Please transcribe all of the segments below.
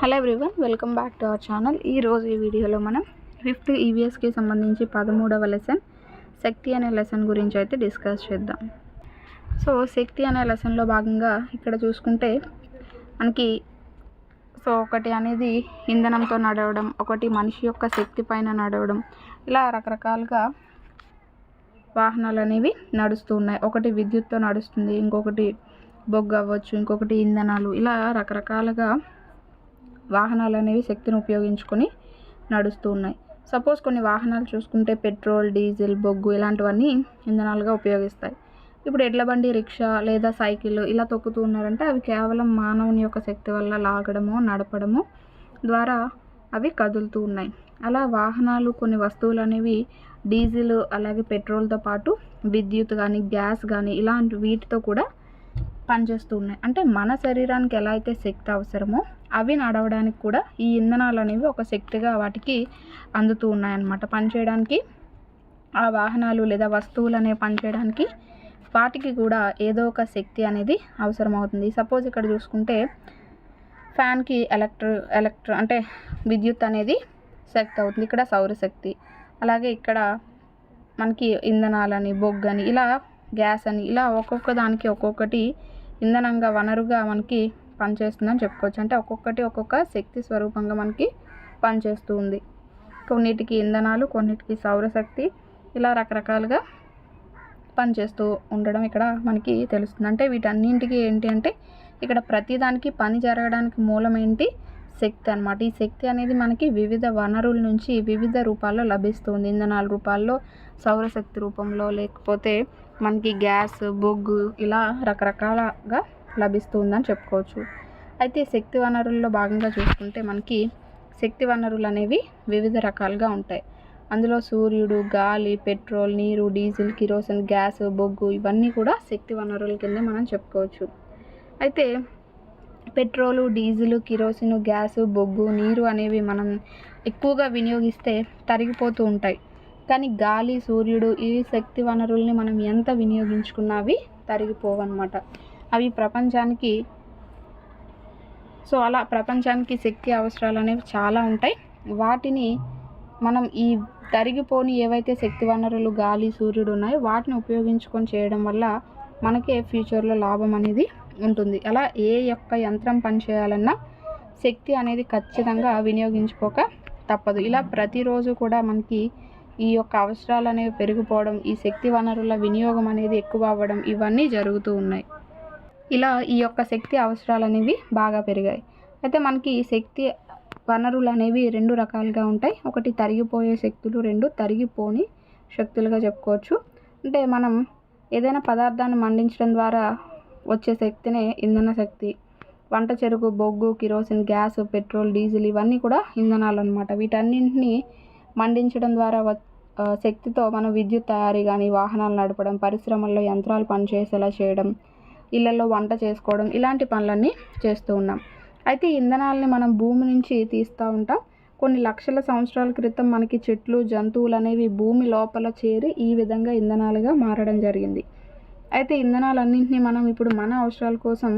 Hello everyone welcome back to our channel ఈరోజు ఈ వీడియోలో మనం ఫిఫ్త్ ఈవీఎస్కి సంబంధించి పదమూడవ లెసన్ శక్తి అనే లెసన్ గురించి అయితే డిస్కస్ చేద్దాం. సో శక్తి అనే లెసన్లో భాగంగా ఇక్కడ చూసుకుంటే మనకి సో ఒకటి అనేది ఇంధనంతో నడవడం ఒకటి మనిషి యొక్క శక్తి పైన నడవడం ఇలా రకరకాలుగా వాహనాలు అనేవి నడుస్తూ ఉన్నాయి. ఒకటి విద్యుత్తో నడుస్తుంది ఇంకొకటి బొగ్గు అవ్వచ్చు ఇంకొకటి ఇంధనాలు ఇలా రకరకాలుగా వాహనాలు అనేవి శక్తిని ఉపయోగించుకొని నడుస్తూ ఉన్నాయి. సపోజ్ కొన్ని వాహనాలు చూసుకుంటే పెట్రోల్ డీజిల్ బొగ్గు ఇలాంటివన్నీ ఇంధనాలుగా ఉపయోగిస్తాయి. ఇప్పుడు ఎడ్ల బండి రిక్షా లేదా సైకిల్ ఇలా తొక్కుతూ ఉన్నారంటే అవి కేవలం మానవుని యొక్క శక్తి వల్ల లాగడము నడపడము ద్వారా అవి కదులుతూ ఉన్నాయి. అలా వాహనాలు కొన్ని వస్తువులు అనేవి డీజిల్ అలాగే పెట్రోల్తో పాటు విద్యుత్ కానీ గ్యాస్ కానీ ఇలాంటి వీటితో కూడా పనిచేస్తూ ఉన్నాయి. అంటే మన శరీరానికి ఎలా అయితే శక్తి అవసరమో అవి నడవడానికి కూడా ఈ ఇంధనాలు అనేవి ఒక శక్తిగా వాటికి అందుతూ ఉన్నాయన్నమాట. పనిచేయడానికి ఆ వాహనాలు లేదా వస్తువులు అనేవి పనిచేయడానికి వాటికి కూడా ఏదో ఒక శక్తి అనేది అవసరం అవుతుంది సపోజ్ ఇక్కడ చూసుకుంటే ఫ్యాన్కి ఎలక్ట్రి ఎలక్ట్ర అంటే విద్యుత్ అనేది శక్తి అవుతుంది. ఇక్కడ సౌరశక్తి అలాగే ఇక్కడ మనకి ఇంధనాలని బొగ్గని ఇలా గ్యాస్ అని ఇలా ఒక్కొక్క దానికి ఒక్కొక్కటి ఇంధనంగా వనరుగా మనకి పనిచేస్తుందని చెప్పుకోవచ్చు. అంటే ఒక్కొక్కటి ఒక్కొక్క శక్తి స్వరూపంగా మనకి పనిచేస్తూ ఉంది. కొన్నిటికి ఇంధనాలు కొన్నిటికి సౌరశక్తి ఇలా రకరకాలుగా పనిచేస్తూ ఉండడం ఇక్కడ మనకి తెలుస్తుంది. అంటే వీటన్నింటికి ఏంటి అంటే ఇక్కడ ప్రతిదానికి పని జరగడానికి మూలం ఏంటి? శక్తి అనమాట ఈ శక్తి అనేది మనకి వివిధ వనరుల నుంచి వివిధ రూపాల్లో లభిస్తుంది. ఇంధనాల రూపాల్లో సౌరశక్తి రూపంలో లేకపోతే మనకి గ్యాస్ బొగ్గు ఇలా రకరకాలుగా లభిస్తుందని చెప్పుకోవచ్చు. అయితే శక్తి వనరుల్లో భాగంగా చూసుకుంటే మనకి శక్తి వనరులు అనేవి వివిధ రకాలుగా ఉంటాయి. అందులో సూర్యుడు గాలి పెట్రోల్ నీరు డీజిల్ కిరోసిన్ గ్యాస్ బొగ్గు ఇవన్నీ కూడా శక్తి వనరుల కింద మనం చెప్పుకోవచ్చు. అయితే పెట్రోలు డీజిల్ కిరోసిన్ గ్యాస్ బొగ్గు నీరు అనేవి మనం ఎక్కువగా వినియోగిస్తే తరిగిపోతూ ఉంటాయి. కానీ గాలి సూర్యుడు ఈ శక్తి వనరుల్ని మనం ఎంత వినియోగించుకున్నా అవి తరిగిపోవన్నమాట. అవి ప్రపంచానికి సో అలా ప్రపంచానికి శక్తి అవసరాలు అనేవి చాలా ఉంటాయి. వాటిని మనం ఈ తరిగిపోని ఏవైతే శక్తి వనరులు గాలి సూర్యుడు ఉన్నాయో వాటిని ఉపయోగించుకొని చేయడం వల్ల మనకే ఫ్యూచర్లో లాభం అనేది ఉంటుంది. అలా ఏ యొక్క యంత్రం పనిచేయాలన్నా శక్తి అనేది ఖచ్చితంగా వినియోగించుకోక తప్పదు. ఇలా ప్రతిరోజు కూడా మనకి ఈ యొక్క అవసరాలు అనేవి పెరిగిపోవడం ఈ శక్తి వనరుల వినియోగం అనేది ఎక్కువ అవ్వడం ఇవన్నీ జరుగుతూ ఉన్నాయి. ఇలా ఈ యొక్క శక్తి అవసరాలు అనేవి బాగా పెరిగాయి. అయితే మనకి శక్తి వనరులు అనేవి రెండు రకాలుగా ఉంటాయి. ఒకటి తరిగిపోయే శక్తులు రెండు తరిగిపోని శక్తులుగా చెప్పుకోవచ్చు. అంటే మనం ఏదైనా పదార్థాన్ని మండించడం ద్వారా వచ్చే శక్తినే ఇంధన శక్తి వంట చెరుకు బొగ్గు కిరోసిన్ గ్యాస్ పెట్రోల్ డీజిల్ ఇవన్నీ కూడా ఇంధనాలు అనమాట వీటన్నింటినీ మండించడం ద్వారా శక్తితో మనం విద్యుత్ తయారీ కానీ వాహనాలు నడపడం పరిశ్రమల్లో యంత్రాలు పనిచేసేలా చేయడం ఇళ్ళలో వంట చేసుకోవడం ఇలాంటి పనులన్నీ చేస్తూ ఉన్నాం. అయితే ఇంధనాలని మనం భూమి నుంచి తీస్తూ ఉంటాం. కొన్ని లక్షల సంవత్సరాల క్రితం మనకి చెట్లు జంతువులు అనేవి భూమి లోపల చేరి ఈ విధంగా ఇంధనాలుగా మారడం జరిగింది. అయితే ఇంధనాలన్నింటినీ మనం ఇప్పుడు మన అవసరాల కోసం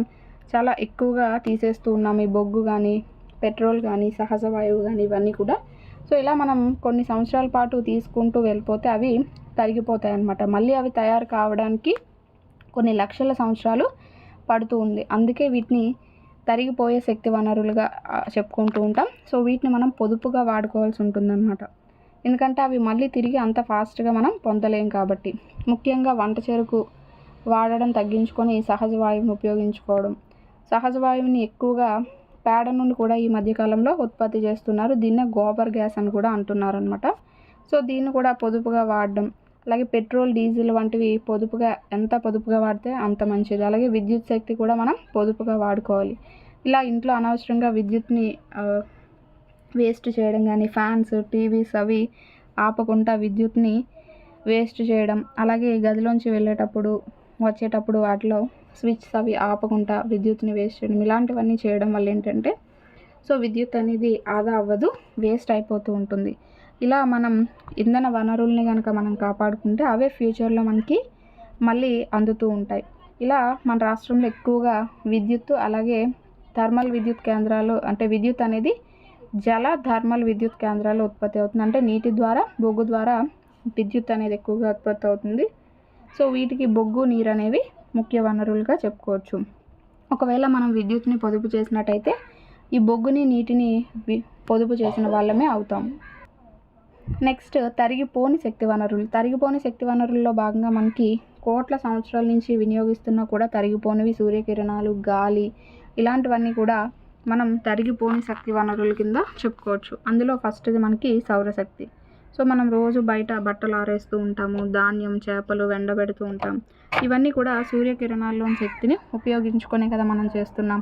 చాలా ఎక్కువగా తీసేస్తూ ఉన్నాం. ఈ బొగ్గు కానీ పెట్రోల్ కానీ సహజ వాయువు కానీ ఇవన్నీ కూడా సో ఇలా మనం కొన్ని సంవత్సరాల పాటు తీసుకుంటూ వెళ్ళిపోతే అవి తరిగిపోతాయి అన్నమాట. మళ్ళీ అవి తయారు కావడానికి కొన్ని లక్షల సంవత్సరాలు పడుతూ ఉంది. అందుకే వీటిని తరిగిపోయే శక్తి వనరులుగా చెప్పుకుంటూ ఉంటాం. సో వీటిని మనం పొదుపుగా వాడుకోవాల్సి ఉంటుందన్నమాట. ఎందుకంటే అవి మళ్ళీ తిరిగి అంత ఫాస్ట్గా మనం పొందలేం కాబట్టి. ముఖ్యంగా వంట చెరుకు వాడడం తగ్గించుకొని సహజ వాయువుని ఉపయోగించుకోవడం. సహజ వాయువుని ఎక్కువగా పేడ నుండి కూడా ఈ మధ్యకాలంలో ఉత్పత్తి చేస్తున్నారు. దీన్నే గోబర్ గ్యాస్ అని కూడా అంటున్నారు అనమాట సో దీన్ని కూడా పొదుపుగా వాడడం అలాగే పెట్రోల్ డీజిల్ వంటివి పొదుపుగా ఎంత పొదుపుగా వాడితే అంత మంచిది. అలాగే విద్యుత్ శక్తి కూడా మనం పొదుపుగా వాడుకోవాలి. ఇలా ఇంట్లో అనవసరంగా విద్యుత్ని వేస్ట్ చేయడం కానీ ఫ్యాన్స్ టీవీస్ అవి ఆపకుండా విద్యుత్ని వేస్ట్ చేయడం అలాగే గదిలోంచి వెళ్ళేటప్పుడు వచ్చేటప్పుడు వాటిలో స్విచ్ అవి ఆపకుండా విద్యుత్ని వేస్ట్ చేయడం ఇలాంటివన్నీ చేయడం వల్ల ఏంటంటే సో విద్యుత్ అనేది ఆదా అవ్వదు వేస్ట్ అయిపోతూ ఉంటుంది. ఇలా మనం ఇంధన వనరుల్ని కనుక మనం కాపాడుకుంటే అవే ఫ్యూచర్లో మనకి మళ్ళీ అందుతూ ఉంటాయి. ఇలా మన రాష్ట్రంలో ఎక్కువగా విద్యుత్తు అలాగే థర్మల్ విద్యుత్ కేంద్రాలు అంటే విద్యుత్ అనేది జల థర్మల్ విద్యుత్ కేంద్రాలు ఉత్పత్తి అవుతుంది. అంటే నీటి ద్వారా బొగ్గు ద్వారా విద్యుత్ అనేది ఎక్కువగా ఉత్పత్తి అవుతుంది. సో వీటికి బొగ్గు నీరు అనేవి ముఖ్య వనరులుగా చెప్పుకోవచ్చు. ఒకవేళ మనం విద్యుత్ని పొదుపు చేసినట్టయితే ఈ బొగ్గుని నీటిని వి- పొదుపు చేసిన వాళ్ళమే అవుతాం. నెక్స్ట్ తరిగిపోని శక్తి వనరులు. తరిగిపోని శక్తి వనరుల్లో భాగంగా మనకి కోట్ల సంవత్సరాల నుంచి వినియోగిస్తున్నా కూడా తరిగిపోనివి సూర్యకిరణాలు గాలి ఇలాంటివన్నీ కూడా మనం తరిగిపోని శక్తి వనరుల కింద చెప్పుకోవచ్చు. అందులో ఫస్ట్ది మనకి సౌరశక్తి. సో మనం రోజు బయట బట్టలు ఆరేస్తూ ఉంటాము ధాన్యం చేపలు ఎండబెడుతూ ఉంటాం. ఇవన్నీ కూడా సూర్యకిరణాల్లోని శక్తిని ఉపయోగించుకునే కదా మనం చేస్తున్నాం.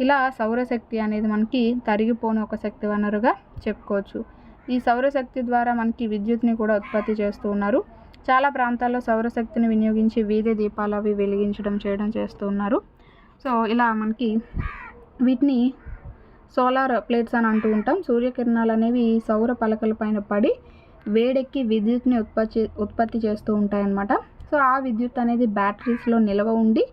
ఇలా సౌరశక్తి అనేది మనకి తరిగిపోని ఒక శక్తి వనరుగా చెప్పుకోవచ్చు. ఈ సౌరశక్తి ద్వారా మనకి విద్యుత్ని కూడా ఉత్పత్తి చేస్తూ ఉన్నారు. చాలా ప్రాంతాల్లో సౌరశక్తిని వినియోగించి వీధి దీపాలు అవి వెలిగించడం చేయడం చేస్తూ ఉన్నారు. సో ఇలా మనకి వీటిని సోలార్ ప్లేట్స్ అని అంటూ ఉంటాం. సూర్యకిరణాలు అనేవి సౌర పలకల పైన పడి వేడెక్కి విద్యుత్ని ఉత్పత్తి ఉత్పత్తి చేస్తూ ఉంటాయన్నమాట. సో ఆ విద్యుత్ అనేది బ్యాటరీస్లో నిల్వ ఉండి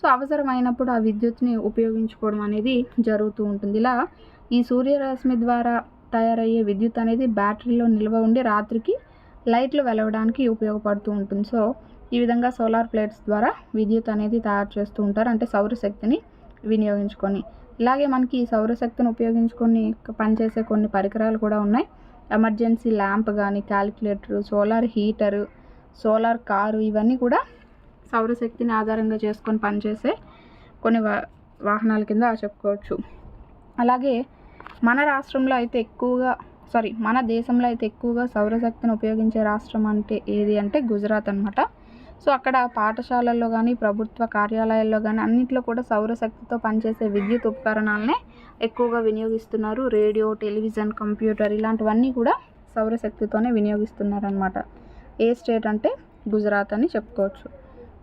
సో అవసరమైనప్పుడు ఆ విద్యుత్ని ఉపయోగించుకోవడం అనేది జరుగుతూ ఉంటుంది. ఇలా ఈ సూర్యరశ్మి ద్వారా తయారయ్యే విద్యుత్ అనేది బ్యాటరీలో నిల్వ ఉండి రాత్రికి లైట్లు వెలవడానికి ఉపయోగపడుతూ ఉంటుంది. సో ఈ విధంగా సోలార్ ప్లేట్స్ ద్వారా విద్యుత్ అనేది తయారు చేస్తూ ఉంటారు. అంటే సౌరశక్తిని వినియోగించుకొని. ఇలాగే మనకి ఈ సౌరశక్తిని ఉపయోగించుకొని పనిచేసే కొన్ని పరికరాలు కూడా ఉన్నాయి. ఎమర్జెన్సీ ల్యాంప్ కానీ calculator solar heater solar car ఇవన్నీ కూడా సౌరశక్తిని ఆధారంగా చేసుకొని పనిచేసే కొన్ని వా వాహనాల కింద చెప్పుకోవచ్చు. అలాగే మన రాష్ట్రంలో అయితే ఎక్కువగా సారీ మన దేశంలో అయితే ఎక్కువగా సౌరశక్తిని ఉపయోగించే రాష్ట్రం అంటే ఏది అంటే గుజరాత్ అనమాట సో అక్కడ పాఠశాలల్లో కానీ ప్రభుత్వ కార్యాలయాల్లో కానీ అన్నింటిలో కూడా సౌరశక్తితో పనిచేసే విద్యుత్ ఉపకరణాలనే ఎక్కువగా వినియోగిస్తున్నారు. రేడియో టెలివిజన్ కంప్యూటర్ ఇలాంటివన్నీ కూడా సౌరశక్తితోనే వినియోగిస్తున్నారనమాట ఏ స్టేట్ అంటే గుజరాత్ అని చెప్పుకోవచ్చు.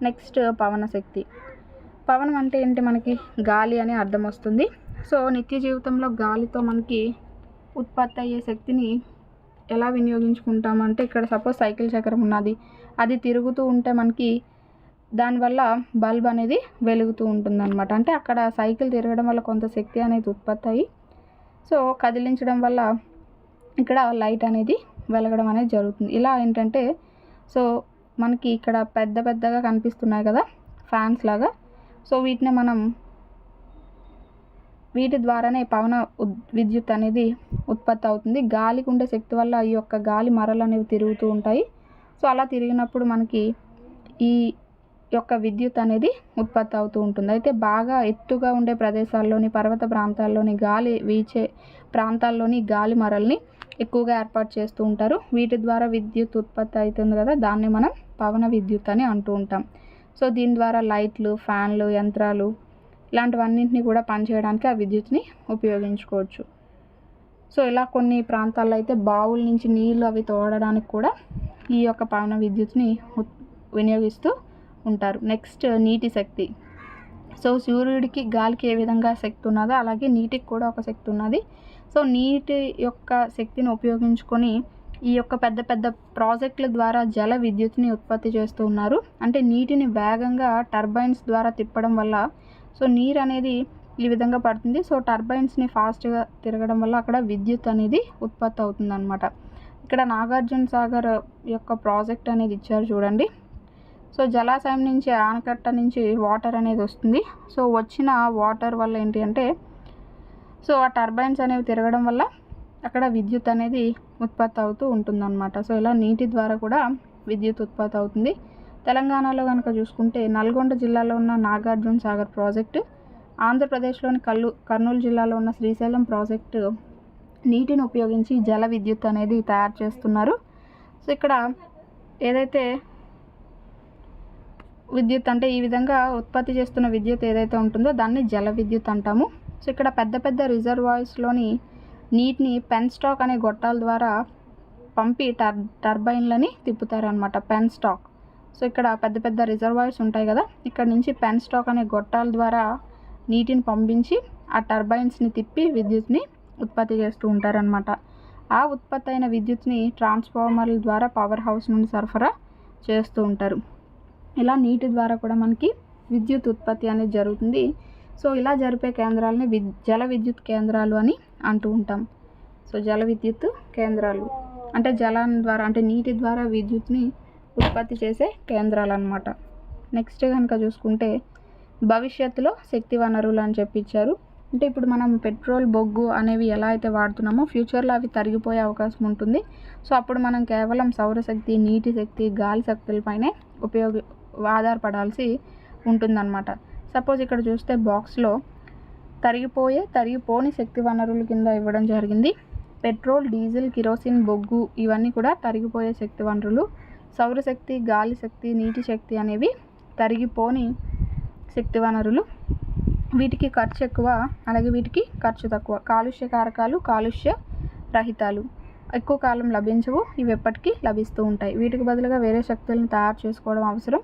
నెక్స్ట్ పవన శక్తి. పవనం అంటే ఏంటి మనకి? గాలి అని అర్థం వస్తుంది. సో నిత్య జీవితంలో గాలితో మనకి ఉత్పత్తి అయ్యే శక్తిని ఎలా వినియోగించుకుంటామంటే ఇక్కడ సపోజ్ సైకిల్ చక్రం ఉన్నది. అది తిరుగుతూ ఉంటే మనకి దానివల్ల బల్బ్ అనేది వెలుగుతూ ఉంటుందన్నమాట. అంటే అక్కడ సైకిల్ తిరగడం వల్ల కొంత శక్తి అనేది ఉత్పత్తి అయ్యి సో కదిలించడం వల్ల ఇక్కడ లైట్ అనేది వెలగడం అనేది జరుగుతుంది. ఇలా ఏంటంటే సో మనకి ఇక్కడ పెద్ద పెద్దగా కనిపిస్తున్నాయి కదా ఫ్యాన్స్ లాగా. సో వీటిని మనం వీటి ద్వారానే పవన ఉద్ విద్యుత్ అనేది ఉత్పత్తి అవుతుంది. గాలికి ఉండే శక్తి వల్ల ఈ యొక్క గాలి మరలు అనేవి తిరుగుతూ ఉంటాయి. సో అలా తిరిగినప్పుడు మనకి ఈ యొక్క విద్యుత్ అనేది ఉత్పత్తి అవుతూ ఉంటుంది. అయితే బాగా ఎత్తుగా ఉండే ప్రదేశాల్లోని పర్వత ప్రాంతాల్లోని గాలి వీచే ప్రాంతాల్లోని గాలి మరల్ని ఎక్కువగా ఏర్పాటు చేస్తూ ఉంటారు. వీటి ద్వారా విద్యుత్ ఉత్పత్తి అవుతుంది కదా దాన్ని మనం పవన విద్యుత్ అని అంటూ ఉంటాం. సో దీని ద్వారా లైట్లు ఫ్యాన్లు యంత్రాలు ఇలాంటివన్నింటినీ కూడా పనిచేయడానికి ఆ విద్యుత్ని ఉపయోగించుకోవచ్చు. సో ఇలా కొన్ని ప్రాంతాల్లో అయితే బావుల నుంచి నీళ్ళు అవి తోడడానికి కూడా ఈ యొక్క పవన విద్యుత్ని ఉత్- వినియోగిస్తూ ఉంటారు. నెక్స్ట్ నీటి శక్తి. సో సూర్యుడికి గాలికి ఏ విధంగా శక్తి ఉన్నదో అలాగే నీటికి కూడా ఒక శక్తి ఉన్నది. సో నీటి యొక్క శక్తిని ఉపయోగించుకొని ఈ యొక్క పెద్ద పెద్ద ప్రాజెక్టుల ద్వారా జల విద్యుత్ని ఉత్పత్తి చేస్తూ ఉన్నారు. అంటే నీటిని వేగంగా టర్బైన్స్ ద్వారా తిప్పడం వల్ల సో నీరు అనేది ఈ విధంగా పడుతుంది. సో టర్బైన్స్ని ఫాస్ట్గా తిరగడం వల్ల అక్కడ విద్యుత్ అనేది ఉత్పత్తి అవుతుంది అనమాట ఇక్కడ నాగార్జున సాగర్ యొక్క ప్రాజెక్ట్ అనేది ఇచ్చారు చూడండి. సో జలాశయం నుంచి ఆనకట్ట నుంచి వాటర్ అనేది వస్తుంది. సో వచ్చిన వాటర్ వల్ల ఏంటి అంటే సో ఆ టర్బైన్స్ అనేవి తిరగడం వల్ల అక్కడ విద్యుత్ అనేది ఉత్పత్తి అవుతూ ఉంటుందన్నమాట. సో ఇలా నీటి ద్వారా కూడా విద్యుత్ ఉత్పత్తి అవుతుంది. తెలంగాణలో కనుక చూసుకుంటే నల్గొండ జిల్లాలో ఉన్న నాగార్జున సాగర్ ప్రాజెక్టు ఆంధ్రప్రదేశ్లోని కల్లు కర్నూలు జిల్లాలో ఉన్న శ్రీశైలం ప్రాజెక్టు నీటిని ఉపయోగించి జల విద్యుత్ అనేది తయారు చేస్తున్నారు. సో ఇక్కడ ఏదైతే విద్యుత్ అంటే ఈ విధంగా ఉత్పత్తి చేస్తున్న విద్యుత్ ఏదైతే ఉంటుందో దాన్ని జల విద్యుత్ అంటాము. సో ఇక్కడ పెద్ద పెద్ద రిజర్వాయర్స్లోని నీటిని పెన్ స్టాక్ అనే గొట్టాల ద్వారా పంపి టర్ టర్బైన్లని తిప్పుతారనమాట పెన్ స్టాక్. సో ఇక్కడ పెద్ద పెద్ద రిజర్వాయర్స్ ఉంటాయి కదా ఇక్కడ నుంచి పెన్ స్టాక్ అనే గొట్టాల ద్వారా నీటిని పంపించి ఆ టర్బైన్స్ని తిప్పి విద్యుత్ని ఉత్పత్తి చేస్తూ ఉంటారనమాట ఆ ఉత్పత్తి అయిన విద్యుత్ని ట్రాన్స్ఫార్మర్ల ద్వారా పవర్ హౌస్ నుండి సరఫరా చేస్తూ ఉంటారు. ఇలా నీటి ద్వారా కూడా మనకి విద్యుత్ ఉత్పత్తి అనేది జరుగుతుంది. సో ఇలా జరిపే కేంద్రాలని విద్ జల విద్యుత్ కేంద్రాలు అని అంటూ ఉంటాం. సో జల విద్యుత్ కేంద్రాలు. అంటే జలం ద్వారా అంటే నీటి ద్వారా విద్యుత్ని ఉత్పత్తి చేసే కేంద్రాలు అనమాట నెక్స్ట్ కనుక చూసుకుంటే భవిష్యత్తులో శక్తి వనరులు అని చెప్పి ఇచ్చారు. అంటే ఇప్పుడు మనం పెట్రోల్ బొగ్గు అనేవి ఎలా అయితే వాడుతున్నామో ఫ్యూచర్లో అవి తరిగిపోయే అవకాశం ఉంటుంది. సో అప్పుడు మనం కేవలం సౌరశక్తి నీటి శక్తి గాలి శక్తులపైనే ఉపయోగ ఆధారపడాల్సి ఉంటుందన్నమాట. సపోజ్ ఇక్కడ చూస్తే బాక్స్లో తరిగిపోయే తరిగిపోని శక్తి వనరుల కింద ఇవ్వడం జరిగింది. పెట్రోల్ డీజిల్ కిరోసిన్ బొగ్గు ఇవన్నీ కూడా తరిగిపోయే శక్తి వనరులు. సౌరశక్తి గాలి శక్తి నీటి శక్తి అనేవి తరిగిపోని శక్తి వనరులు. వీటికి ఖర్చు ఎక్కువ అలాగే వీటికి ఖర్చు తక్కువ. కాలుష్య కారకాలు కాలుష్య రహితాలు. ఎక్కువ కాలం లభించవు ఇవి ఎప్పటికీ లభిస్తూ ఉంటాయి. వీటికి బదులుగా వేరే శక్తులను తయారు చేసుకోవడం అవసరం.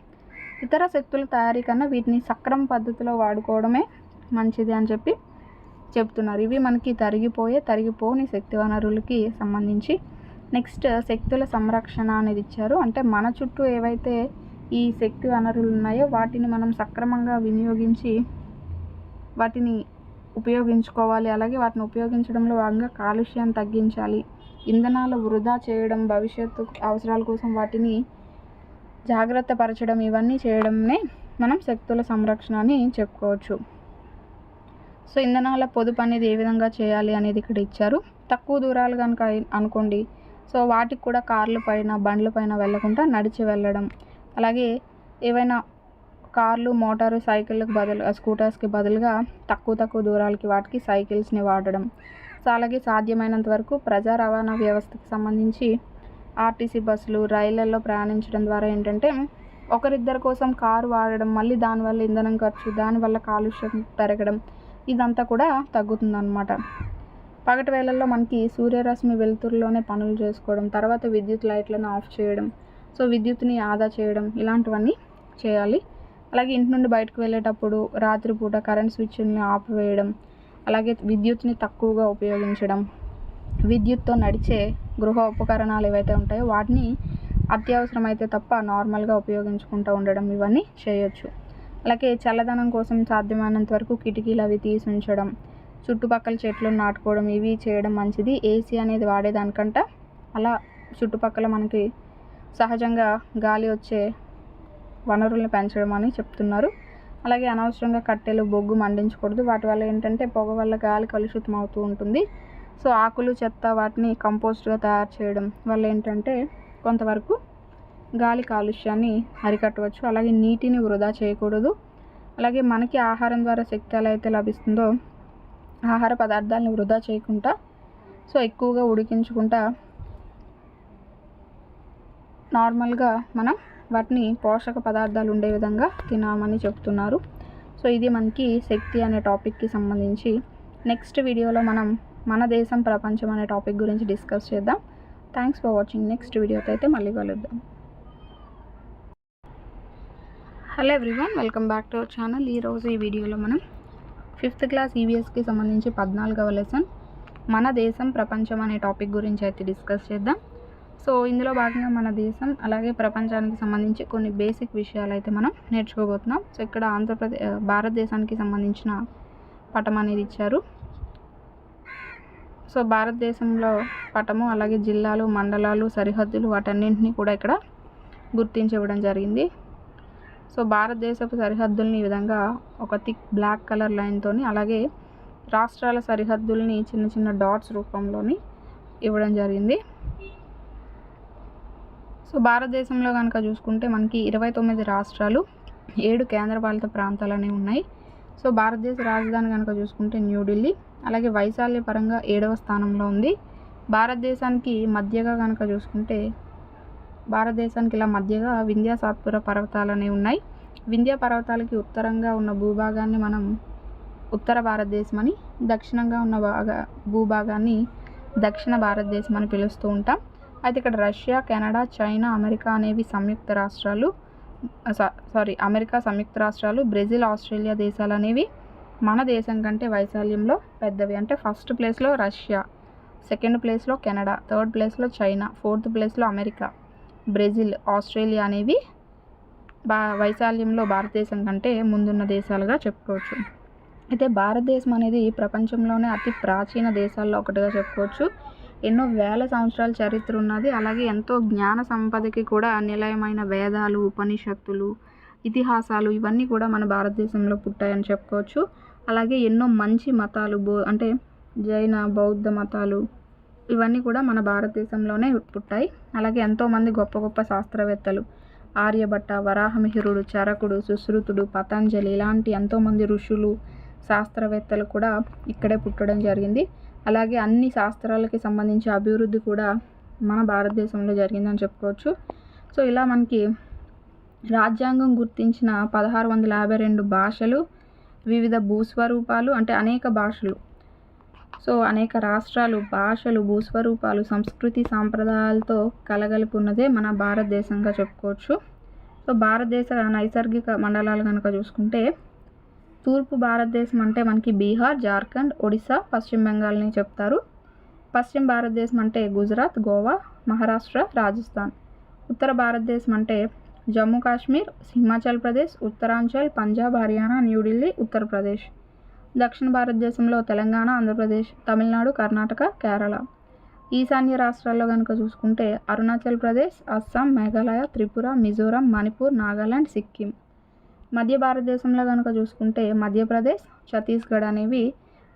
ఇతర శక్తుల తయారీ కన్నా వీటిని సక్రమ పద్ధతిలో వాడుకోవడమే మంచిది అని చెప్పి చెప్తున్నారు. ఇవి మనకి తరిగిపోయే తరిగిపోని శక్తి వనరులకి సంబంధించి. నెక్స్ట్ శక్తుల సంరక్షణ అనేది ఇచ్చారు. అంటే మన చుట్టూ ఏవైతే ఈ శక్తి వనరులు ఉన్నాయో వాటిని మనం సక్రమంగా వినియోగించి వాటిని ఉపయోగించుకోవాలి. అలాగే వాటిని ఉపయోగించడంలో భాగంగా కాలుష్యాన్ని తగ్గించాలి. ఇంధనాలు వృధా చేయడం భవిష్యత్తు అవసరాల కోసం వాటిని జాగ్రత్త పరచడం ఇవన్నీ చేయడంనే మనం శక్తుల సంరక్షణ అని చెప్పుకోవచ్చు. సో ఇంధనాల పొదుపు అనేది ఏ విధంగా చేయాలి అనేది ఇక్కడ ఇచ్చారు. తక్కువ దూరాలు కనుక అనుకోండి. సో వాటికి కూడా కార్ల పైన బండ్ల పైన వెళ్ళకుండా నడిచి వెళ్ళడం. అలాగే ఏవైనా కార్లు మోటారు సైకిళ్ళకి బదులు స్కూటర్స్కి బదులుగా తక్కువ తక్కువ దూరాలకి వాటికి సైకిల్స్ని వాడడం. సో అలాగే సాధ్యమైనంత వరకు ప్రజా రవాణా వ్యవస్థకు సంబంధించి ఆర్టీసీ బస్సులు రైళ్ళలో ప్రయాణించడం ద్వారా ఏంటంటే ఒకరిద్దరి కోసం కారు వాడడం మళ్ళీ దానివల్ల ఇంధనం ఖర్చు దానివల్ల కాలుష్యం పెరగడం ఇదంతా కూడా తగ్గుతుందన్నమాట. పగటి వేళల్లో మనకి సూర్యరశ్మి వెలుతురులోనే పనులు చేసుకోవడం తర్వాత విద్యుత్ లైట్లను ఆఫ్ చేయడం సో విద్యుత్ని ఆదా చేయడం ఇలాంటివన్నీ చేయాలి. అలాగే ఇంటి నుండి బయటకు వెళ్ళేటప్పుడు రాత్రిపూట కరెంట్ స్విచ్ని ఆపివేయడం అలాగే విద్యుత్ని తక్కువగా ఉపయోగించడం విద్యుత్తో నడిచే గృహ ఉపకరణాలు ఏవైతే ఉంటాయో వాటిని అత్యవసరమైతే తప్ప నార్మల్గా ఉపయోగించుకుంటూ ఉండడం ఇవన్నీ చేయొచ్చు. అలాగే చల్లదనం కోసం సాధ్యమైనంత వరకు కిటికీలు అవి తీసి ఉంచడం చుట్టుపక్కల చెట్లు నాటుకోవడం ఇవి చేయడం మంచిది. ఏసీ అనేది వాడేదానికంట. అలా చుట్టుపక్కల మనకి సహజంగా గాలి వచ్చే వనరుల్ని పెంచడం అని చెప్తున్నారు. అలాగే అనవసరంగా కట్టెలు బొగ్గు మండించకూడదు. వాటి వల్ల ఏంటంటే పొగ వల్ల గాలి కలుషితం అవుతూ ఉంటుంది. సో ఆకులు చెత్త వాటిని కంపోస్ట్గా తయారు చేయడం వల్ల ఏంటంటే కొంతవరకు గాలి కాలుష్యాన్ని అరికట్టవచ్చు. అలాగే నీటిని వృధా చేయకూడదు. అలాగే మనకి ఆహారం ద్వారా శక్తి ఎలా అయితే లభిస్తుందో ఆహార పదార్థాలను వృధా చేయకుండా సో ఎక్కువగా ఉడికించుకుంటా నార్మల్గా మనం వాటిని పోషక పదార్థాలు ఉండే విధంగా తినామని చెప్తున్నారు. సో ఇది మనకి శక్తి అనే టాపిక్కి సంబంధించి నెక్స్ట్ వీడియోలో మనం మన దేశం ప్రపంచం అనే టాపిక్ గురించి డిస్కస్ చేద్దాం. Thanks for watching. నెక్స్ట్ వీడియోతో అయితే మళ్ళీ కలుద్దాం. Hello everyone welcome back to our channel ఈరోజు ఈ వీడియోలో మనం ఫిఫ్త్ క్లాస్ ఈవీఎస్కి సంబంధించి పద్నాలుగవ లెసన్ మన దేశం ప్రపంచం అనే టాపిక్ గురించి అయితే డిస్కస్ చేద్దాం. సో ఇందులో భాగంగా మన దేశం అలాగే ప్రపంచానికి సంబంధించి కొన్ని బేసిక్ విషయాలు అయితే మనం నేర్చుకోబోతున్నాం. సో ఇక్కడ ఆంధ్రప్రదేశ్ భారతదేశానికి సంబంధించిన పటం అనేది ఇచ్చారు. సో భారతదేశంలో పటము అలాగే జిల్లాలు మండలాలు సరిహద్దులు వాటన్నింటినీ కూడా ఇక్కడ గుర్తించి ఇవ్వడం జరిగింది. సో భారతదేశపు సరిహద్దుల్ని ఈ విధంగా ఒక థిక్ బ్లాక్ కలర్ లైన్తోని అలాగే రాష్ట్రాల సరిహద్దుల్ని చిన్న చిన్న డాట్స్ రూపంలోని ఇవ్వడం జరిగింది. సో భారతదేశంలో కనుక చూసుకుంటే మనకి ఇరవై తొమ్మిది రాష్ట్రాలు ఏడు కేంద్రపాలిత ప్రాంతాలు అనేవి ఉన్నాయి. సో భారతదేశ రాజధాని కనుక చూసుకుంటే న్యూఢిల్లీ అలాగే వైశాల్య పరంగా ఏడవ స్థానంలో ఉంది. భారతదేశానికి మధ్యగా కనుక చూసుకుంటే భారతదేశానికి ఇలా మధ్యగా వింధ్యాసాత్పుర పర్వతాలు అనేవి ఉన్నాయి. వింధ్యా పర్వతాలకి ఉత్తరంగా ఉన్న భూభాగాన్ని మనం ఉత్తర భారతదేశం అని దక్షిణంగా ఉన్న భాగ భూభాగాన్ని దక్షిణ భారతదేశం అని పిలుస్తూ ఉంటాం. అయితే ఇక్కడ రష్యా కెనడా చైనా అమెరికా అనేవి సంయుక్త రాష్ట్రాలు సారీ అమెరికా సంయుక్త రాష్ట్రాలు బ్రెజిల్ ఆస్ట్రేలియా దేశాలు అనేవి మన దేశం కంటే వైశాల్యంలో పెద్దవి. అంటే ఫస్ట్ ప్లేస్లో రష్యా సెకండ్ ప్లేస్లో కెనడా థర్డ్ ప్లేస్లో చైనా ఫోర్త్ ప్లేస్లో అమెరికా బ్రెజిల్ ఆస్ట్రేలియా అనేవి బా వైశాల్యంలో భారతదేశం కంటే ముందున్న దేశాలుగా చెప్పుకోవచ్చు. అయితే భారతదేశం అనేది ప్రపంచంలోనే అతి ప్రాచీన దేశాల్లో ఒకటిగా చెప్పుకోవచ్చు. ఎన్నో వేల సంవత్సరాల చరిత్ర ఉన్నది. అలాగే ఎంతో జ్ఞాన సంపదకి కూడా నిలయమైన వేదాలు ఉపనిషత్తులు ఇతిహాసాలు ఇవన్నీ కూడా మన భారతదేశంలో పుట్టాయని చెప్పుకోవచ్చు. అలాగే ఎన్నో మంచి మతాలు బో అంటే జైన బౌద్ధ మతాలు ఇవన్నీ కూడా మన భారతదేశంలోనే పుట్టాయి. అలాగే ఎంతోమంది గొప్ప గొప్ప శాస్త్రవేత్తలు ఆర్యభట్ట వరాహమిహిరుడు చరకుడు సుశ్రుతుడు పతంజలి ఇలాంటి ఎంతోమంది ఋషులు శాస్త్రవేత్తలు కూడా ఇక్కడే పుట్టడం జరిగింది. అలాగే అన్ని శాస్త్రాలకి సంబంధించి అభివృద్ధి కూడా మన భారతదేశంలో జరిగిందని చెప్పుకోవచ్చు. సో ఇలా మనకి రాజ్యాంగం గుర్తించిన పదహారు వందల యాభై రెండు భాషలు వివిధ భూస్వరూపాలు అంటే అనేక భాషలు. సో అనేక రాష్ట్రాలు భాషలు భూస్వరూపాలు సంస్కృతి సాంప్రదాయాలతో కలగలుపున్నదే మన భారతదేశంగా చెప్పుకోవచ్చు. సో భారతదేశ నైసర్గిక మండలాలు కనుక చూసుకుంటే తూర్పు భారతదేశం అంటే మనకి బీహార్ జార్ఖండ్ ఒడిశా పశ్చిమ బెంగాల్ని చెప్తారు. పశ్చిమ భారతదేశం అంటే గుజరాత్ గోవా మహారాష్ట్ర రాజస్థాన్. ఉత్తర భారతదేశం అంటే జమ్మూ కాశ్మీర్ హిమాచల్ ప్రదేశ్ ఉత్తరాంచల్ పంజాబ్ హర్యానా న్యూఢిల్లీ ఉత్తరప్రదేశ్ దక్షిణ భారతదేశంలో తెలంగాణ ఆంధ్రప్రదేశ్ తమిళనాడు కర్ణాటక కేరళ. ఈశాన్య రాష్ట్రాల్లో కనుక చూసుకుంటే అరుణాచల్ ప్రదేశ్ అస్సాం మేఘాలయ త్రిపుర మిజోరాం మణిపూర్ నాగాలాండ్ సిక్కిం. మధ్య భారతదేశంలో కనుక చూసుకుంటే మధ్యప్రదేశ్ ఛత్తీస్గఢ్ అనేవి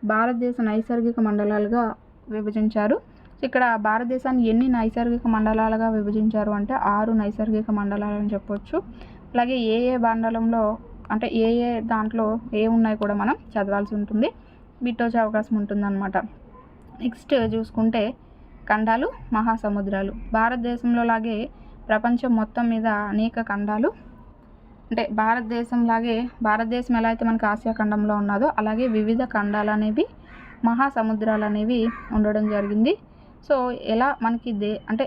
భారతదేశ నైసర్గిక మండలాలుగా విభజించారు. ఇక్కడ భారతదేశాన్ని ఎన్ని నైసర్గిక మండలాలుగా విభజించారు అంటే ఆరు నైసర్గిక మండలాలు అని చెప్పొచ్చు. అలాగే ఏ ఏ మండలంలో అంటే ఏ ఏ దాంట్లో ఏ ఉన్నాయి కూడా మనం చదవాల్సి ఉంటుంది. బిట్టొచ్చే అవకాశం ఉంటుందన్నమాట. నెక్స్ట్ చూసుకుంటే ఖండాలు మహాసముద్రాలు. భారతదేశంలో లాగే ప్రపంచం మొత్తం మీద అనేక ఖండాలు అంటే భారతదేశం లాగే భారతదేశం ఎలా అయితే మనకి ఆసియా ఖండంలో ఉన్నదో అలాగే వివిధ ఖండాలు అనేవి మహాసముద్రాలు అనేవి ఉండడం జరిగింది. సో ఎలా మనకి దే అంటే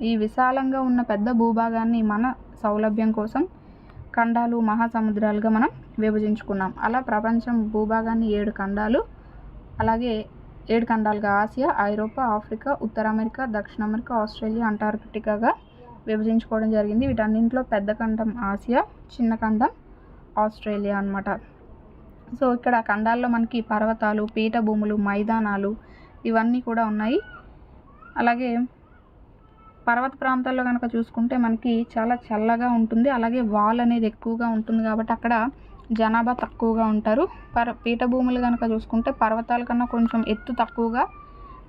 ఈ విశాలంగా ఉన్న పెద్ద భూభాగాన్ని మన సౌలభ్యం కోసం ఖండాలు మహాసముద్రాలుగా మనం విభజించుకున్నాం. అలా ప్రపంచం భూభాగాన్ని ఏడు ఖండాలు అలాగే ఏడు ఖండాలుగా ఆసియా ఐరోపా ఆఫ్రికా ఉత్తర అమెరికా దక్షిణ అమెరికా ఆస్ట్రేలియా అంటార్కిటికాగా విభజించుకోవడం జరిగింది. వీటన్నింటిలో పెద్ద ఖండం ఆసియా చిన్న ఖండం ఆస్ట్రేలియా అనమాట సో ఇక్కడ ఖండాల్లో మనకి పర్వతాలు పీఠభూములు మైదానాలు ఇవన్నీ కూడా ఉన్నాయి. అలాగే పర్వత ప్రాంతాల్లో కనుక చూసుకుంటే మనకి చాలా చల్లగా ఉంటుంది. అలాగే వాల్ అనేది ఎక్కువగా ఉంటుంది కాబట్టి అక్కడ జనాభా తక్కువగా ఉంటారు. పర్ పీఠభూములు కనుక చూసుకుంటే పర్వతాల కన్నా కొంచెం ఎత్తు తక్కువగా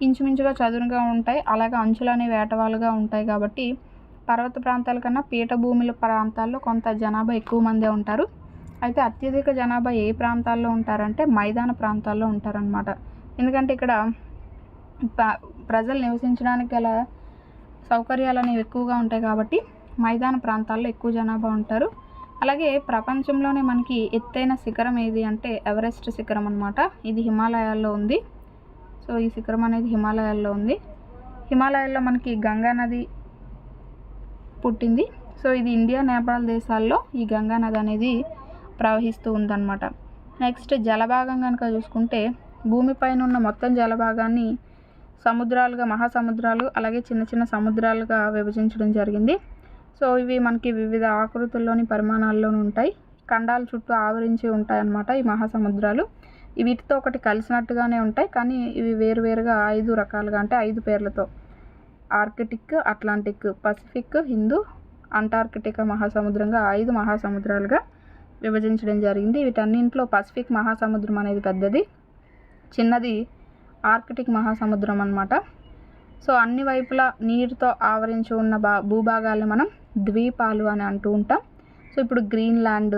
ఇంచుమించుగా చదునుగా ఉంటాయి. అలాగే అంచులు అనేవి ఏటవాలుగా ఉంటాయి కాబట్టి పర్వత ప్రాంతాల కన్నా పీఠభూముల ప్రాంతాల్లో కొంత జనాభా ఎక్కువ మందే ఉంటారు. అయితే అత్యధిక జనాభా ఏ ప్రాంతాల్లో ఉంటారంటే మైదాన ప్రాంతాల్లో ఉంటారనమాట ఎందుకంటే ఇక్కడ ప్రజలు నివసించడానికి గల సౌకర్యాలు అనేవి ఎక్కువగా ఉంటాయి కాబట్టి మైదాన ప్రాంతాల్లో ఎక్కువ జనాభా ఉంటారు. అలాగే ప్రపంచంలోనే మనకి ఎత్తైన శిఖరం ఏది అంటే ఎవరెస్ట్ శిఖరం అనమాట ఇది హిమాలయాల్లో ఉంది. సో ఈ శిఖరం అనేది హిమాలయాల్లో ఉంది. హిమాలయాల్లో మనకి గంగా నది పుట్టింది. సో ఇది ఇండియా నేపాల్ దేశాల్లో ఈ గంగా నది అనేది ప్రవహిస్తూ ఉందన్నమాట. నెక్స్ట్ జలభాగం కనుక చూసుకుంటే భూమిపైన ఉన్న మొత్తం జలభాగాన్ని సముద్రాలుగా మహాసముద్రాలు అలాగే చిన్న చిన్న సముద్రాలుగా విభజించడం జరిగింది. సో ఇవి మనకి వివిధ ఆకృతుల్లోని పరిమాణాల్లోనూ ఉంటాయి. ఖండాల చుట్టూ ఆవరించి ఉంటాయి అన్నమాట ఈ మహాసముద్రాలు. వీటితో ఒకటి కలిసినట్టుగానే ఉంటాయి కానీ ఇవి వేరువేరుగా ఐదు రకాలుగా అంటే ఐదు పేర్లతో. ఆర్కిటిక్ అట్లాంటిక్ పసిఫిక్ హిందూ అంటార్కిటిక్ మహాసముద్రంగా ఐదు మహాసముద్రాలుగా విభజించడం జరిగింది. వీటన్నింటిలో పసిఫిక్ మహాసముద్రం అనేది పెద్దది చిన్నది ఆర్కిటిక్ మహాసముద్రం అనమాట సో అన్ని వైపులా నీరుతో ఆవరించి ఉన్న బా భూభాగాల్ని మనం ద్వీపాలు అని అంటూ ఉంటాం. సో ఇప్పుడు గ్రీన్లాండ్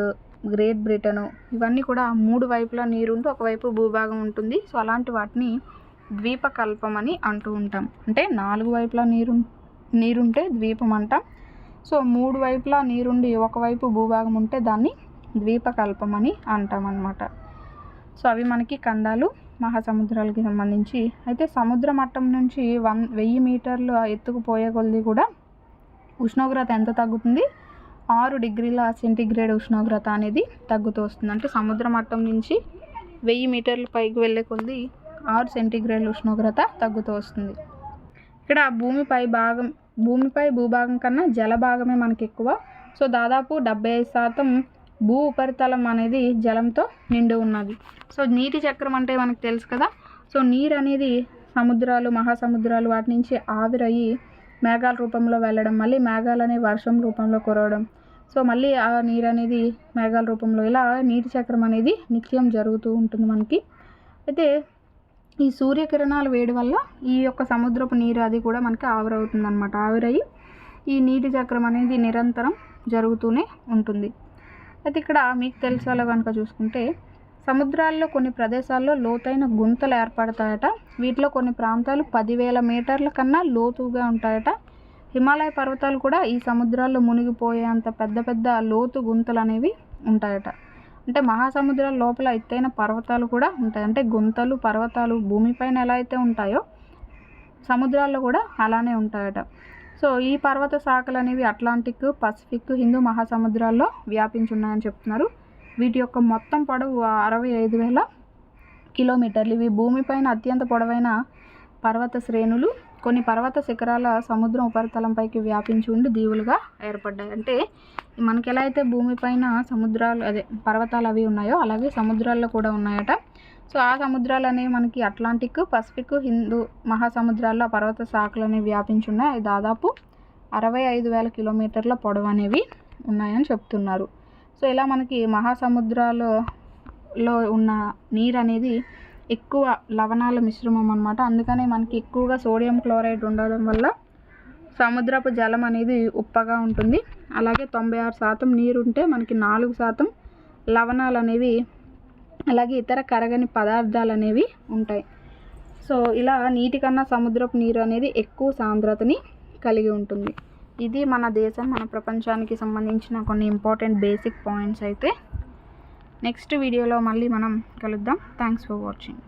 గ్రేట్ బ్రిటను ఇవన్నీ కూడా మూడు వైపులా నీరు ఉంటూ ఒకవైపు భూభాగం ఉంటుంది. సో అలాంటి వాటిని ద్వీపకల్పం అని అంటూ ఉంటాం. అంటే నాలుగు వైపులా నీరు నీరుంటే ద్వీపం అంటాం. సో మూడు వైపులా నీరుండి ఒకవైపు భూభాగం ఉంటే దాన్ని ద్వీపకల్పం అని అంటాం అన్నమాట సో అవి మనకి ఖండాలు మహాసముద్రాలకి సంబంధించి. అయితే సముద్ర మట్టం నుంచి వన్ వెయ్యి మీటర్లు ఎత్తుకు పోయే కొలది కూడా ఉష్ణోగ్రత ఎంత తగ్గుతుంది? ఆరు డిగ్రీల సెంటీగ్రేడ్ ఉష్ణోగ్రత అనేది తగ్గుతూ వస్తుంది. అంటే సముద్ర మట్టం నుంచి వెయ్యి మీటర్ల పైకి వెళ్ళే కొలది ఆరు సెంటీగ్రేడ్ ఉష్ణోగ్రత తగ్గుతూ వస్తుంది. ఇక్కడ భూమిపై భాగం భూమిపై భూభాగం కన్నా జలభాగమే మనకి ఎక్కువ. సో దాదాపు డెబ్బై ఐదు శాతం భూ ఉపరితలం అనేది జలంతో నిండి ఉన్నది. సో నీటి చక్రం అంటే మనకు తెలుసు కదా. సో నీరు అనేది సముద్రాలు మహాసముద్రాలు వాటి నుంచి ఆవిరయ్యి మేఘాల రూపంలో వెళ్ళడం మళ్ళీ మేఘాలు అనేవి వర్షం రూపంలో కురవడం. సో మళ్ళీ ఆ నీరు అనేది మేఘాల రూపంలో ఇలా నీటి చక్రం అనేది నిత్యం జరుగుతూ ఉంటుంది మనకి. అయితే ఈ సూర్యకిరణాలు వేడి వల్ల ఈ యొక్క సముద్రపు నీరు అది కూడా మనకి ఆవిరవుతుంది అనమాట ఆవిరయ్యి ఈ నీటి చక్రం అనేది నిరంతరం జరుగుతూనే ఉంటుంది. అయితే ఇక్కడ మీకు తెలిసేలా కనుక చూసుకుంటే సముద్రాల్లో కొన్ని ప్రదేశాల్లో లోతైన గుంతలు ఏర్పడతాయట. వీటిలో కొన్ని ప్రాంతాలు పదివేల మీటర్ల కన్నా లోతుగా ఉంటాయట. హిమాలయ పర్వతాలు కూడా ఈ సముద్రాల్లో మునిగిపోయేంత పెద్ద పెద్ద లోతు గుంతలు అనేవి ఉంటాయట. అంటే మహాసముద్రాల లోపల ఎత్తైన పర్వతాలు కూడా ఉంటాయి. అంటే గుంతలు పర్వతాలు భూమిపైన ఎలా అయితే ఉంటాయో సముద్రాల్లో కూడా అలానే ఉంటాయట. సో ఈ పర్వత శాఖలు అనేవి అట్లాంటిక్ పసిఫిక్ హిందూ మహాసముద్రాల్లో వ్యాపించి ఉన్నాయని చెప్తున్నారు. వీటి యొక్క మొత్తం పొడవు అరవై ఐదు వేల కిలోమీటర్లు. ఇవి భూమిపైన అత్యంత పొడవైన పర్వత శ్రేణులు. కొన్ని పర్వత శిఖరాల సముద్రం ఉపరితలంపైకి వ్యాపించి ఉండి దీవులుగా ఏర్పడ్డాయి. అంటే మనకి ఎలా అయితే భూమిపైన సముద్రాలు అదే పర్వతాలు అవి ఉన్నాయో అలాగే సముద్రాల్లో కూడా ఉన్నాయట. సో ఆ సముద్రాలు అనేవి మనకి అట్లాంటిక్ పసిఫిక్ హిందూ మహాసముద్రాల్లో పర్వత శాఖలు అనేవి వ్యాపించి ఉన్నాయి దాదాపు అరవై ఐదు వేల కిలోమీటర్ల పొడవు అనేవి ఉన్నాయని చెప్తున్నారు. సో ఇలా మనకి మహాసముద్రాలలో ఉన్న నీరు అనేది ఎక్కువ లవణాల మిశ్రమం అనమాట అందుకనే మనకి ఎక్కువగా సోడియం క్లోరైడ్ ఉండడం వల్ల సముద్రపు జలం అనేది ఉప్పగా ఉంటుంది. అలాగే తొంభై ఆరు శాతం నీరు ఉంటే మనకి నాలుగు శాతం లవణాలు అనేవి అలాగే ఇతర కరగని పదార్థాలు అనేవి ఉంటాయి. సో ఇలా నీటి కన్నా సముద్రపు నీరు అనేది ఎక్కువ సాంద్రతని కలిగి ఉంటుంది. ఇది మన దేశం మన ప్రపంచానికి సంబంధించిన కొన్ని ఇంపార్టెంట్ బేసిక్ పాయింట్స్ అయితే. నెక్స్ట్ వీడియోలో మళ్ళీ మనం కలుద్దాం. Thanks for watching.